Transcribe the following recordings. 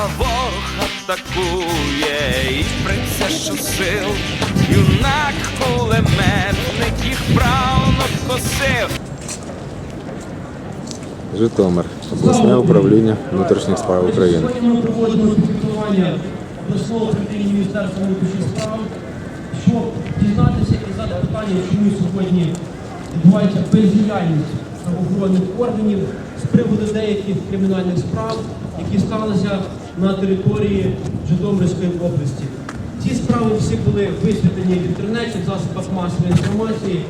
а ворог атакує і приця щосил, юнак кулеметник їх правно косив. Житомир, обласне управління внутрішніх справ України. Сьогодні ми проводимо спілкування до слова управління Міністерства внутрішніх справ, щоб дізнатися і задати питання, чому сьогодні відбувається бездіяльність правоохоронних органів з приводу деяких кримінальних справ, які сталися на території Житомирської області. Ці справи всі були висвітлені в інтернеті, в засобах масової інформації.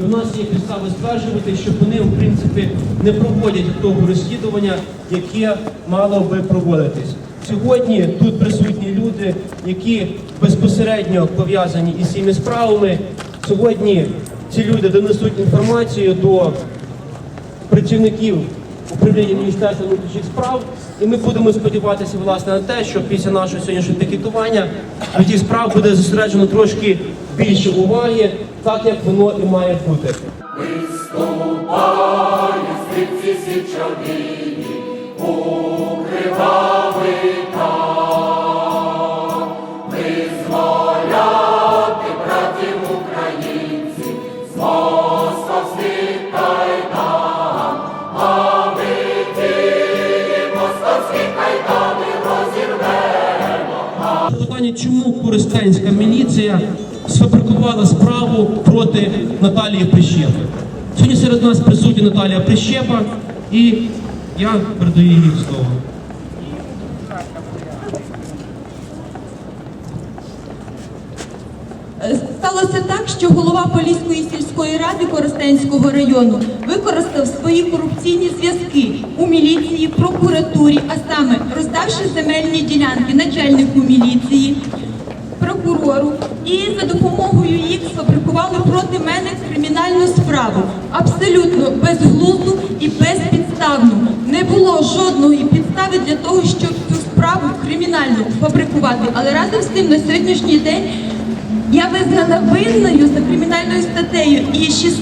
І у нас є підстави стверджувати, що вони, в принципі, не проводять того розслідування, яке мало би проводитись. Сьогодні тут присутні люди, які безпосередньо пов'язані із цими справами. Сьогодні ці люди донесуть інформацію до працівників управління Міністерства внутрішніх справ, і ми будемо сподіватися власне на те, що після нашого сьогоднішнього пікетування від цих справ буде зосереджено трошки більше уваги, так як воно і має бути. Чому Коростенська міліція сфабрикувала справу проти Наталії Прищепи? Сьогодні серед нас присутня Наталія Прищепа, і я передаю їй слово. Сталося так, що голова Поліської сільської ради Коростенського району використав свої корупційні зв'язки у міліції, прокуратурі, а саме роздавши земельні ділянки начальнику міліції, прокурору, і за допомогою їх сфабрикували проти мене кримінальну справу. Абсолютно безглузду і безпідставну. Не було жодної підстави для того, щоб цю справу кримінальну фабрикувати. Але разом з тим на сьогоднішній день я визнана винною за кримінальною статтею і 16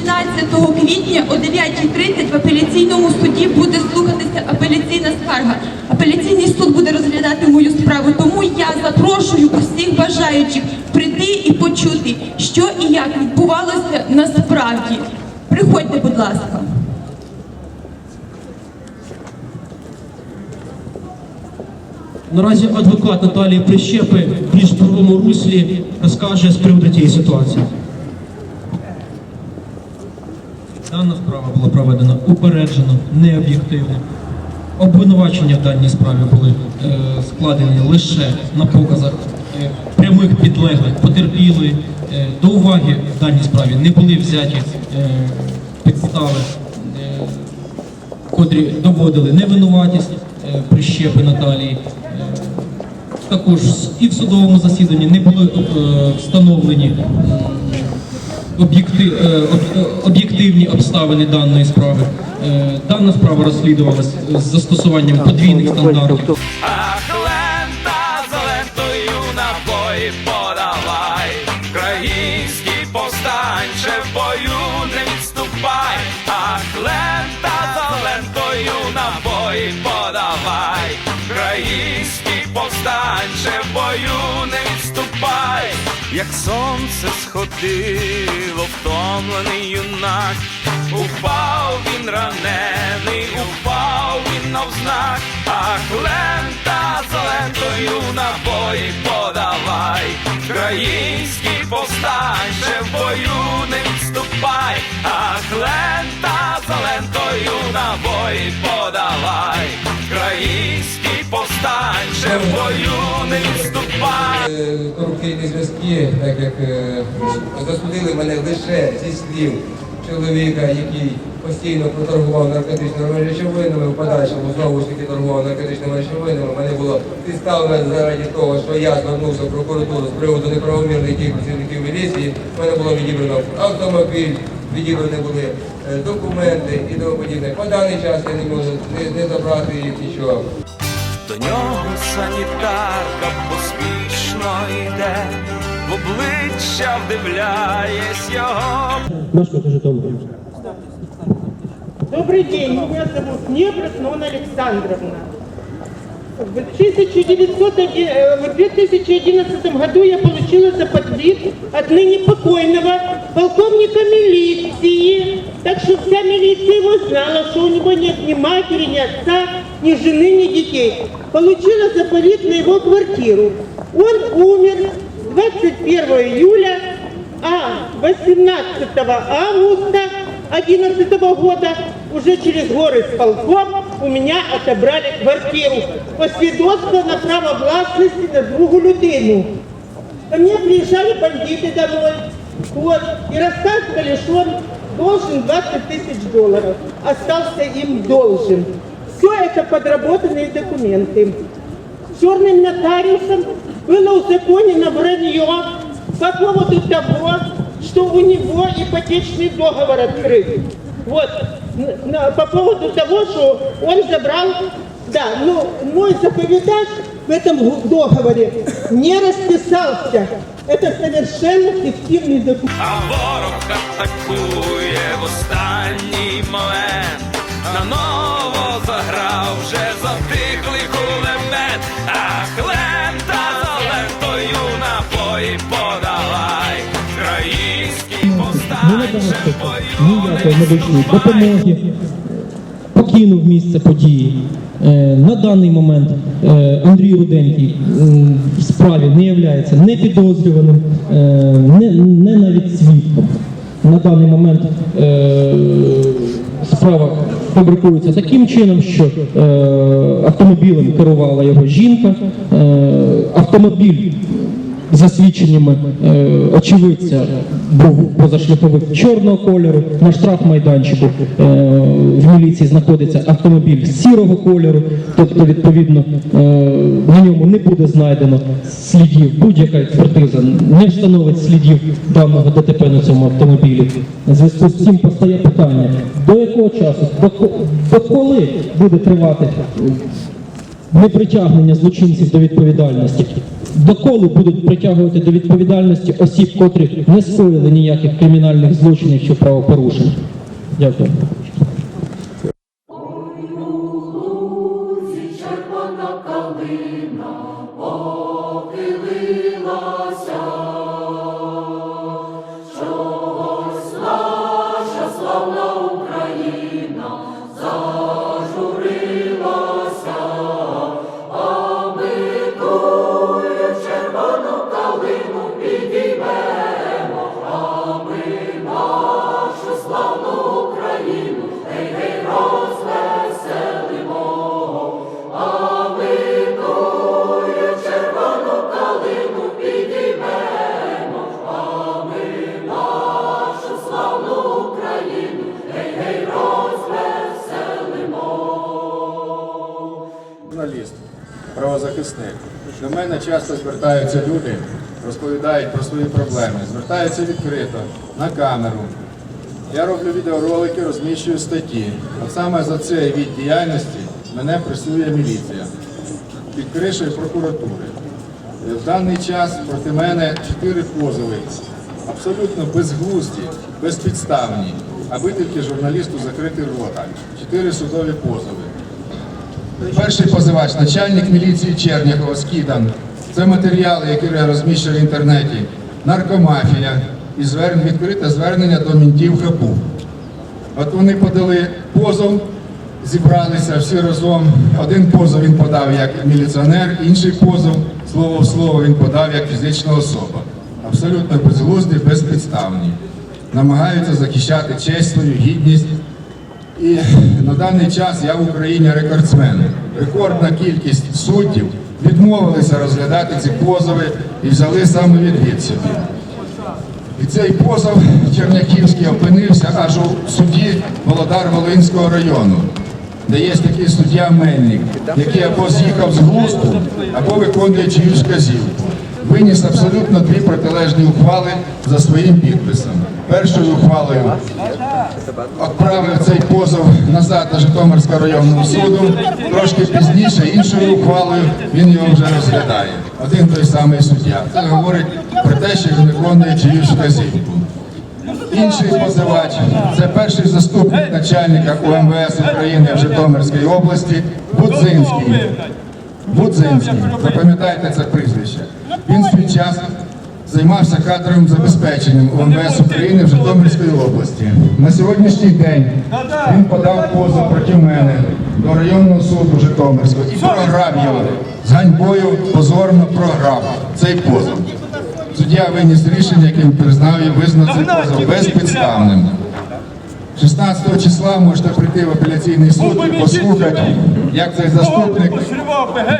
квітня о 9.30 в апеляційному суді буде слухатися апеляційна скарга. Апеляційний суд буде розглядати мою справу, тому я запрошую усіх бажаючих прийти і почути, що і як відбувалося насправді. Приходьте, будь ласка. Наразі адвокат Наталії Прищепи в більш правому руслі розкаже з приводу тієї ситуації. Дана справа була проведена упереджено, необ'єктивно. Обвинувачення в даній справі були е, складені лише на показах е, прямих підлеглих потерпілої. Е, до уваги в даній справі не були взяті е, підстави, е, котрі доводили невинуватість е, прищепи Наталії. Також і в судовому засіданні не були е, встановлені е, е, об'єктивні обставини даної справи. Дана справа розслідувалась з застосуванням подвійних стандартів. Український повстанче в бою не відступай, як сонце сходило, втомлений юнак, упав він ранений, упав він навзнак, ах, лента за лентою набої подавай, Український повстанче в бою не відступай, ах, лента за лентою набої подавай, Український повстанче в бою не відступай. Е, корупційні зв'язки, так як е, засудили мене лише зі слів чоловіка, який постійно проторгував наркотичними речовинами, в подальшому знову ж таки торгував наркотичними речовинами. Мене було підставлено заради того, що я звернувся в прокуратуру з приводу неправомірних дій працівників міліції. В мене було відібрано автомобіль, відібрані були е, документи і тому подібне. По даний час я не можу не, не забрати їх нічого. До нього санітарка поспішно йде, в обличчя вдивляєсь його. Добрый день, меня зовут Небрус Александровна. В 1901 э, в 2011 году я получила заподлив от ныне покойного полковника милиции. Так что вся милиция его знала, что у него нет ни матери, ни отца, ни жены, ни детей. Получила запалит на его квартиру. Он умер 21 июля, а 18 августа 2011 года уже через горы с полком у меня отобрали квартиру по свидетельству на право власности на другу людину. Ко мне приезжали бандиты домой вот, и рассказывали, что он должен 20 тысяч долларов. Остался им должен. Все это подработанные документы. Черным нотариусом было узаконено вранье по поводу того, что у него ипотечный договор открыт. Вот, по поводу того, что он забрал, да, ну, мой заповедач в этом договоре не расписался. Это совершенно фиктивный документ. А ворог атакує в останній момент. Наново заграв вже повстанче в ніякої медичної допомоги. Покинув місце події. Е, На даний момент е, Андрій Руденький в справі не є не підозрюваним, е, не, не навіть свідком. На даний момент справа фабрикується таким чином, що автомобілем керувала його жінка, автомобіль за свідченнями е, очевидця був позашляховик чорного кольору. На штрафмайданчику е, в міліції знаходиться автомобіль сірого кольору, тобто, відповідно, е, на ньому не буде знайдено слідів. Будь-яка експертиза не встановить слідів даного ДТП на цьому автомобілі. Зв'язку з цим постає питання, до якого часу, до коли буде тривати непритягнення злочинців до відповідальності. Доколи будуть притягувати до відповідальності осіб, котрі не скоїли ніяких кримінальних злочинів чи правопорушень. Дякую. До мене часто звертаються люди, розповідають про свої проблеми, звертаються відкрито, на камеру. Я роблю відеоролики, розміщую статті. От саме за цей від діяльності мене пресує міліція під кришею прокуратури. В даний час проти мене чотири позови, абсолютно безглузді, безпідставні, аби тільки журналісту закрити рота. Чотири судові позови. Перший позивач, начальник міліції Чернякова, Скідан. Це матеріали, які я розміщив в інтернеті. Наркомафія і зверн... відкрите звернення до мінтів ХАПУ. От вони подали позов, зібралися всі разом. Один позов він подав як міліціонер, інший позов, слово в слово, він подав як фізична особа. Абсолютно безглузді, безпідставні. Намагаються захищати честь свою, гідність. І на даний час я в Україні рекордсмен. Рекордна кількість суддів відмовилися розглядати ці позови і взяли саме відвід собі. І цей позов Черняхівський опинився аж у суді Володар-Волинського району, де є такий суддя Мельник, який або з'їхав з глузду, або виконує чиюсь казівку. Виніс абсолютно дві протилежні ухвали за своїм підписом. Першою ухвалою відправив цей позов назад до Житомирського районного суду. Трошки пізніше іншою ухвалою він його вже розглядає. Один той самий суддя. Це говорить про те, що він виконує чиюсь вказівку. Інший позивач це перший заступник начальника УМВС України в Житомирській області Будзинський. Будзинський, запам'ятайте це прізвище. Він свій час займався кадровим забезпеченням УМВС України в Житомирській області. На сьогоднішній день він подав позов проти мене до районного суду Житомирського і програв його. З ганьбою позорно програв цей позов. Суддя виніс рішення, яким признав і визнав цей позов безпідставним. 16 числа можете прийти в апеляційний суд і послухати, як цей заступник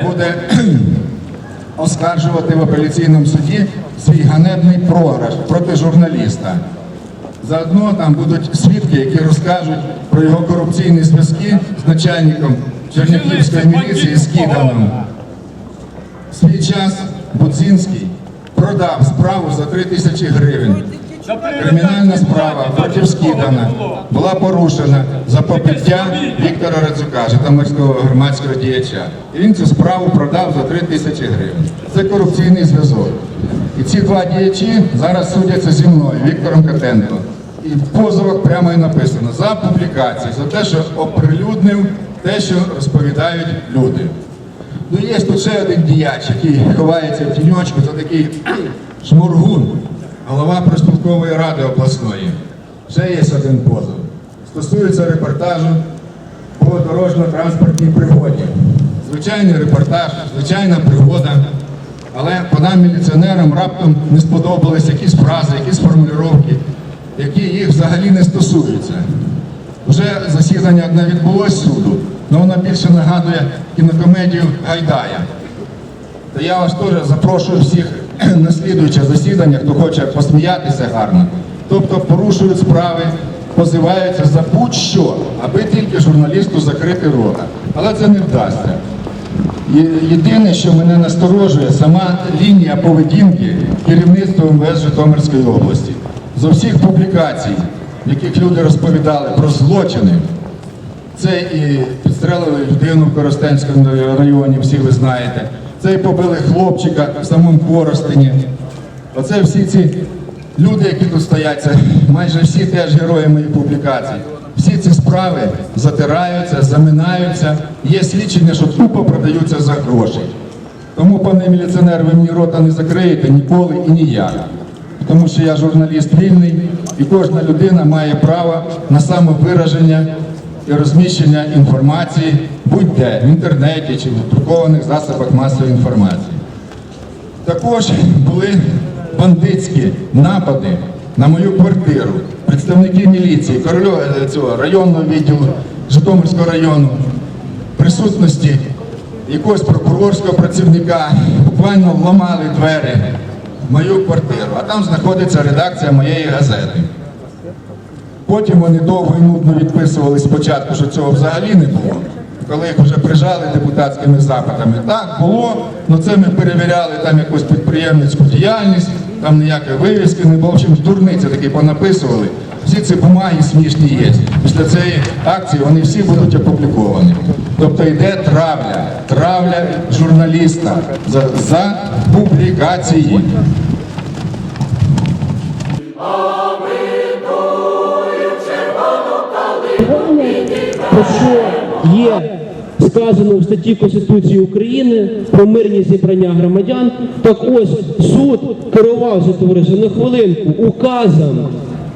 буде оскаржувати в апеляційному суді свій ганебний програш проти журналіста. Заодно там будуть свідки, які розкажуть про його корупційні зв'язки з начальником Чернігівської міліції Скіданом. В свій час Будзінський продав справу за 3 тисячі гривень. Кримінальна справа проти Скідана була порушена за побиття Віктора Радзюка, Житомирського громадського діяча. І він цю справу продав за 3 тисячі гривень. Це корупційний зв'язок. І ці два діячі зараз судяться зі мною, Віктором Катенко. І в позовах прямо і написано за публікацію, за те, що оприлюднив те, що розповідають люди. Ну, є тут ще один діяч, який ховається в тіньочку, це такий шмургун, голова профспілкової ради обласної. Ще є один позов. Стосується репортажу по дорожньо-транспортній пригоді. Звичайний репортаж, звичайна пригода. Але по нам міліціонерам раптом не сподобались якісь фрази, якісь формулювання, які їх взагалі не стосуються. Вже засідання одне відбулось суду, але воно більше нагадує кінокомедію Гайдая. То я вас теж запрошую всіх на слідуюче засідання, хто хоче посміятися гарно. Тобто порушують справи, позиваються за будь-що, аби тільки журналісту закрити рота. Але це не вдасться. Єдине, що мене насторожує, сама лінія поведінки керівництва МВС Житомирської області. З усіх публікацій, в яких люди розповідали про злочини, це і підстрелили людину в Коростенському районі, всі ви знаєте. Це і побили хлопчика в самому Коростені. Оце всі ці люди, які тут стоять, це майже всі теж герої моїх публікацій. Всі ці справи затираються, заминаються. Є свідчення, що тупо продаються за гроші. Тому, пане міліціонер, ви мені рота не закриєте ніколи і ніяк. Тому що я журналіст вільний, і кожна людина має право на самовираження і розміщення інформації будь-де в інтернеті чи в друкованих засобах масової інформації. Також були бандитські напади на мою квартиру. Представники міліції, корольо е, цього районного відділу Житомирського району, присутності якогось прокурорського працівника буквально ламали двері в мою квартиру, а там знаходиться редакція моєї газети. Потім вони довго і нудно відписували спочатку, що цього взагалі не було. Коли їх вже прижали депутатськими запитами, так було, але це ми перевіряли там якусь підприємницьку діяльність, там ніякої вивіски не було. В общем, дурниці такі понаписували. Всі ці бумаги смішні є. Після цієї акції вони всі будуть опубліковані. Тобто йде травля, травля журналіста за, за публікації. про що є сказано в статті Конституції України про мирні зібрання громадян. Так ось суд керувався товариство на хвилинку указом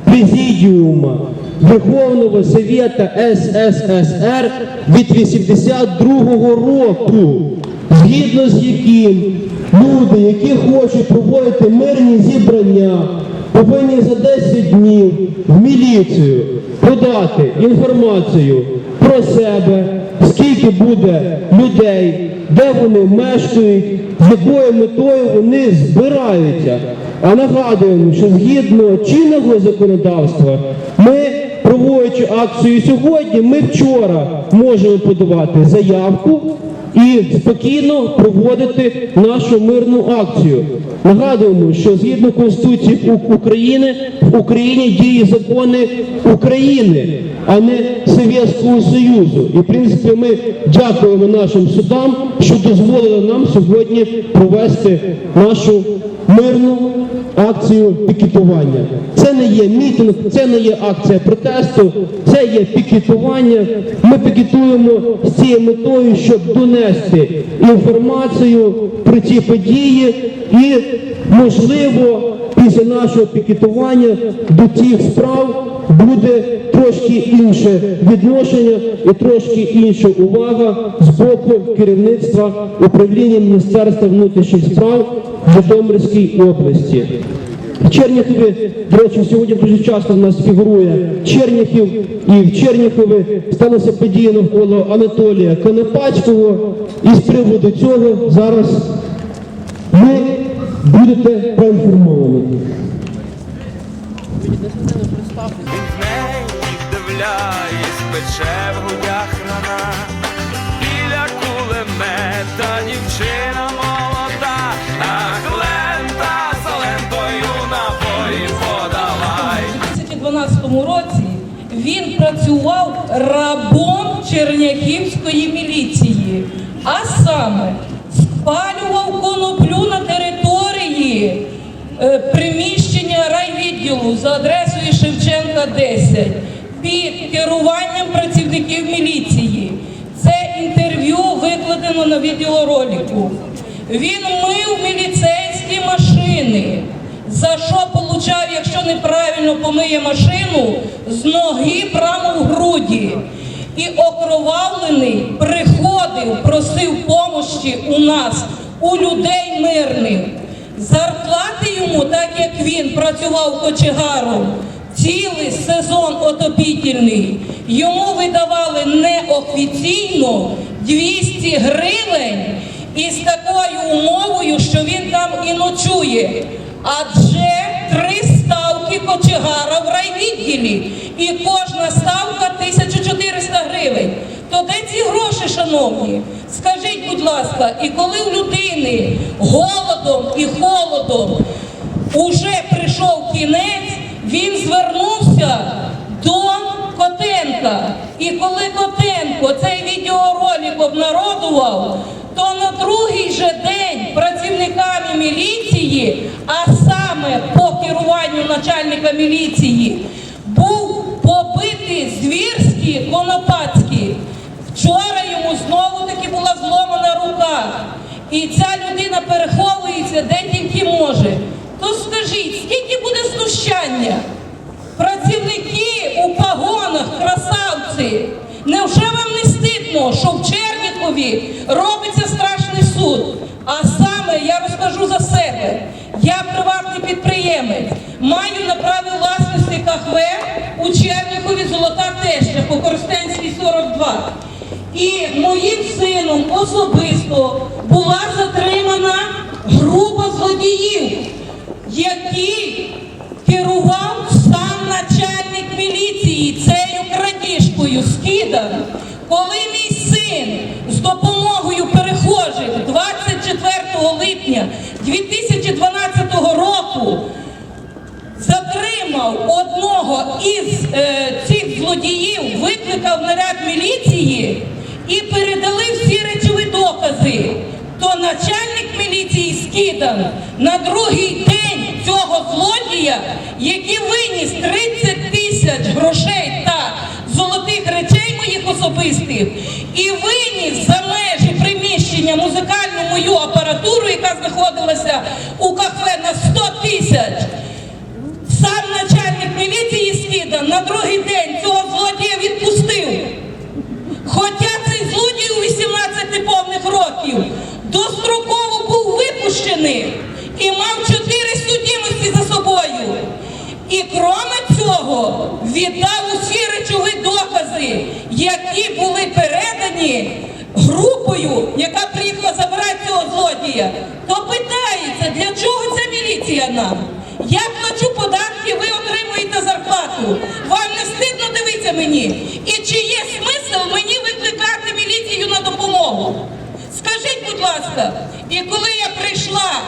Президіума Верховного Совета СССР від 82-го року, згідно з яким люди, які хочуть проводити мирні зібрання, повинні за 10 днів в міліцію подати інформацію про себе, скільки буде людей, де вони мешкають, з якою метою вони збираються. А нагадуємо, що згідно чинного законодавства, ми, проводячи акцію сьогодні, ми вчора можемо подавати заявку і спокійно проводити нашу мирну акцію. Нагадуємо, що згідно Конституції України в Україні діють закони України, а не Совєтського Союзу. І в принципі ми дякуємо нашим судам, що дозволили нам сьогодні провести нашу мирну акцію пікетування. Це не є мітинг, це не є акція протесту, це є пікетування. Ми пікетуємо з цією метою, щоб донести інформацію про ці події і, можливо, після нашого пікетування до цих справ буде трошки інше відношення і трошки інша увага з боку керівництва управління Міністерства внутрішніх справ в Житомирській області. В Черніхові, до речі, сьогодні дуже часто в нас фігурує Черніхів, і в Черніхові сталася подія навколо Анатолія Конопацького. І з приводу цього зараз ви будете проінформовані. Він в неї вдивляєсь, пече в грудях рана. Біля кулемета дівчина молода, ах, лента за лентою набої подавай. У 2012 році він працював рабом Черняхівської міліції, а саме спалював коноплю на території е, приміщення райвідділу за адресою Шевченка 10 під керуванням працівників міліції. Це інтерв'ю викладено на відеоролику. Він мив міліцейські машини. За що получав, якщо неправильно помиє машину, з ноги прямо в груді. І окровавлений приходив, просив помощі у нас, у людей мирних. Зарплати йому, так як він працював кочегаром, цілий сезон отопітельний, йому видавали неофіційно 200 гривень із такою умовою, що він там і ночує. Адже три ставки кочегара в райвідділі, і кожна ставка 1400 гривень. То де ці гроші, шановні? Скажіть, будь ласка, і коли у людини голодом і холодом уже прийшов кінець, він звернувся до Котенка. І коли Котенко цей відеоролик обнародував, то на другий же день працівниками міліції, а саме по керуванню начальника міліції, був побитий звірський Конопацький. Вчора йому знову таки була зломана рука. І ця людина переховується де тільки може. То скажіть, скільки буде знущання? Працівники у погонах, красавці. Невже вам не стидно, що в Чернікові робиться страшний суд? А саме я розкажу за себе. Я приватний підприємець, маю на праві власності кафе у Чернікові Золота Теща по Коростенській 42. І моїм сином особисто була затримана група злодіїв, які керував сам начальник міліції цією крадіжкою скидан. Коли мій син з допомогою перехожих 24 липня 2012 року затримав одного із е, цих злодіїв, викликав наряд міліції і передали всі речові докази, то начальник міліції Скидан на другий день цього злодія, який виніс 30 тисяч грошей та золотих речей моїх особистих, і виніс за межі приміщення музикальну мою апаратуру, яка знаходилася у кафе на 100 тисяч. Сам начальник міліції Скидан на другий день цього злодія відпустив. Хоча цей злодій у 18 неповних років достроково був випущений чотири судимості за собою. І кроме цього віддав усі речові докази, які були передані групою, яка приїхала забирати цього злодія, то питається, для чого ця міліція нам? Я плачу податки, ви отримуєте зарплату. Вам не стидно дивитися мені? І чи є смисл мені викликати міліцію на допомогу? Скажіть, будь ласка, і коли я прийшла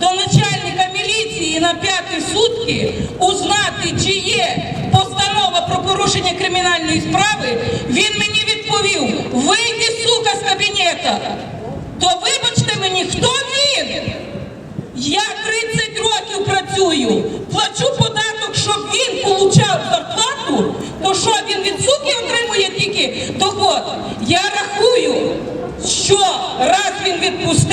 до начальника міліції на п'яті сутки узнати, чи є постанова про порушення кримінальної справи, він мені відповів: вийди, сука, з кабінета. То вибачте мені, хто він? Я 30 років працюю, плачу податок, щоб він получав зарплату, то що він від суки отримує тільки доход? Я рахую, що раз він відпустив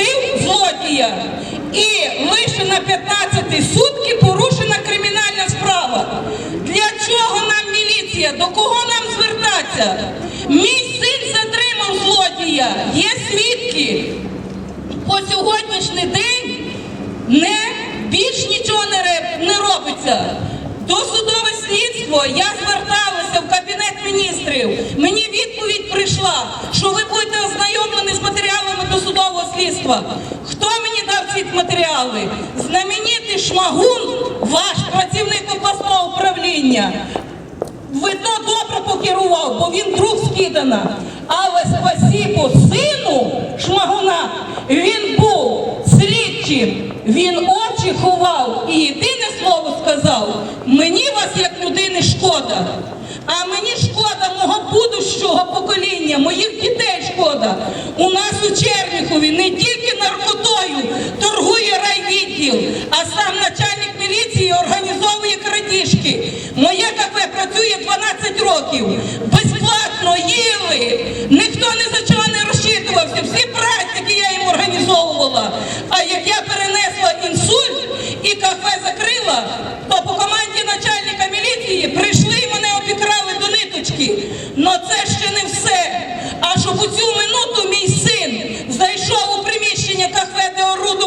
на 15 сутки порушена кримінальна справа. Для чого нам міліція? До кого нам звертатися? Мій син затримав злодія, є свідки по сьогоднішній день не більш нічого не, не робиться. Досудове слідство, я зверталася в Кабінет міністрів. Мені відповідь прийшла, що ви будете ознайомлені з матеріалами досудового слідства. Ці матеріали? Знаменитий шмагун, ваш працівник обласного управління. Видно, добре покерував, бо він друг скидана. Але спасибо сину шмагуна, він був слідчим, він очі ховав і єдине слово сказав: мені вас як людини шкода. А мені шкода мого будущого покоління, моїх дітей шкода. У нас у Черніхові не тільки наркотою торгує райвідділ, а сам начальник міліції організовує крадіжки. Моє кафе працює 12 років. Безплатно їли. Ніхто ні за чого не розчитувався. Всі праздники я їм організовувала. А як я перенесла інсульт і кафе закрила, то по команді начальника міліції прийшли і мене обікрали до ниточки. Но це ще не все. А щоб у цю минуту мій син зайшов у приміщення кафе,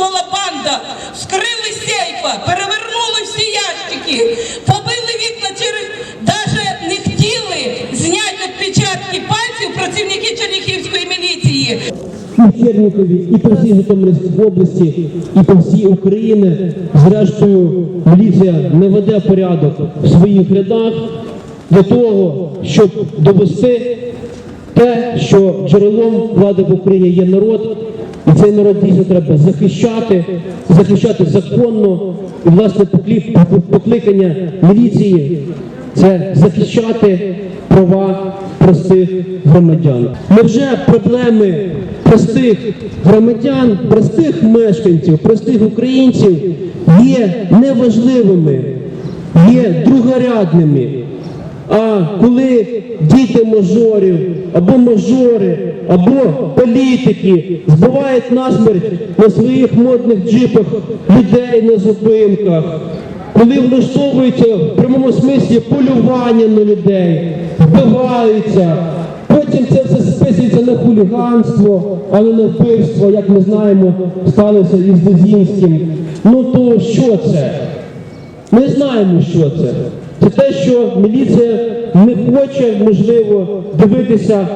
де банда, вскрили сейфа, перевернули всі ящики, побили вікна через даже не хотіли зняти відпечатки пальців працівники Черніхівської міліції. і Чернікові, і по всій Житомирській області, і по всій Україні. Зрештою, міліція не веде порядок в своїх рядах для того, щоб довести те, що джерелом влади в Україні є народ, і цей народ дійсно треба захищати, захищати законно. І власне покликання міліції це захищати права простих громадян. Невже проблеми простих громадян, простих мешканців, простих українців є неважливими, є другорядними? А коли діти мажорів або мажори, або політики збивають насмерть на своїх модних джипах людей на зупинках, коли влаштовуються в прямому смислі полювання на людей, вбиваються, потім це все списується на хуліганство, а не на вбивство, як ми знаємо, сталося із Дезінським. Ну то що це? Ми знаємо, що це. Це те, що міліція не хоче, можливо, дивитися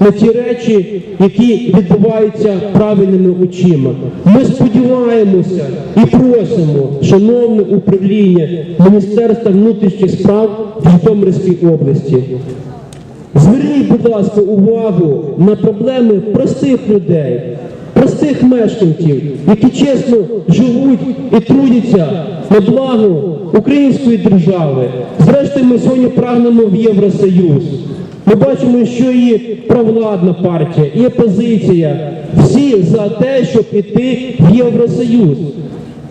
на ті речі, які відбуваються правильними очима. Ми сподіваємося і просимо, шановне управління Міністерства внутрішніх справ в Житомирській області. Зверніть, будь ласка, увагу на проблеми простих людей, простих мешканців, які чесно живуть і трудяться на благо української держави. Зрештою, ми сьогодні прагнемо в Євросоюз. Ми бачимо, що і провладна партія, і опозиція всі за те, щоб іти в Євросоюз.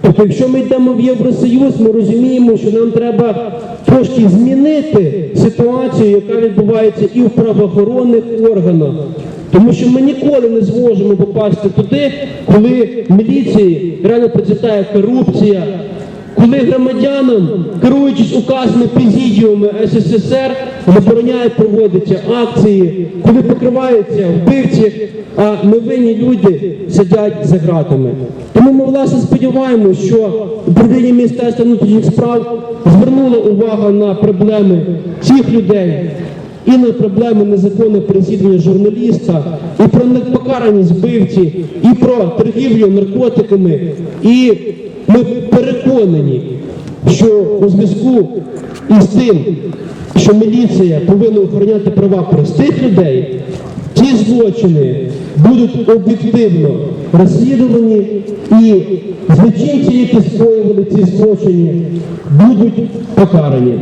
Тобто, якщо ми йдемо в Євросоюз, ми розуміємо, що нам треба трошки змінити ситуацію, яка відбувається і в правоохоронних органах. Тому що ми ніколи не зможемо попасти туди, коли в міліції реально процвітає корупція, коли громадянам, керуючись указами президіуми СССР, забороняють проводити акції, коли покриваються вбивці, а невинні люди сидять за ґратами. Тому ми власне сподіваємося, що управління Міністерства внутрішніх справ звернуло увагу на проблеми цих людей. І на проблеми незаконне переслідування журналіста, і про непокараність вбивці, і про торгівлю наркотиками. І ми переконані, що у зв'язку із тим, що міліція повинна охороняти права простих людей, ці злочини будуть об'єктивно розслідувані і злочинці, які скоювали ці злочини, будуть покарані.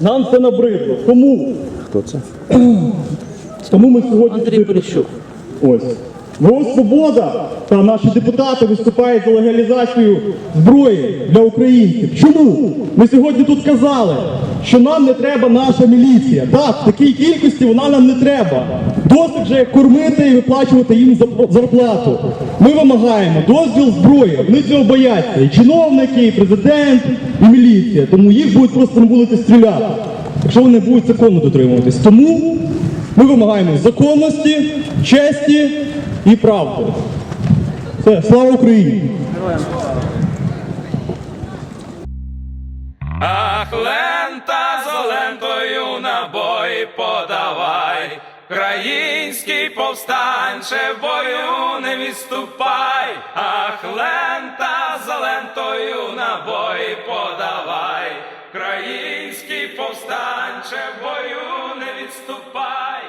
Нам це набридло. Тому. Хто це? Тому ми сьогодні. Андрій Поліщук. Ось. ВО Свобода та наші депутати виступають за легалізацію зброї для українців. Чому? Ми сьогодні тут казали, що нам не треба наша міліція. Так, в такій кількості вона нам не треба. Досить вже кормити і виплачувати їм зарплату. Ми вимагаємо дозвіл зброї. Вони цього бояться. І чиновники, і президент, і міліція. Тому їх будуть просто не будете стріляти, якщо вони будуть законно дотримуватись. Тому ми вимагаємо законності, честі і правди. Все, слава Україні! Ах, лента за лентою набої подавай, Український повстанче бою не відступай, Ах, лента за лентою набої подавай, Український повстанче бою не відступай.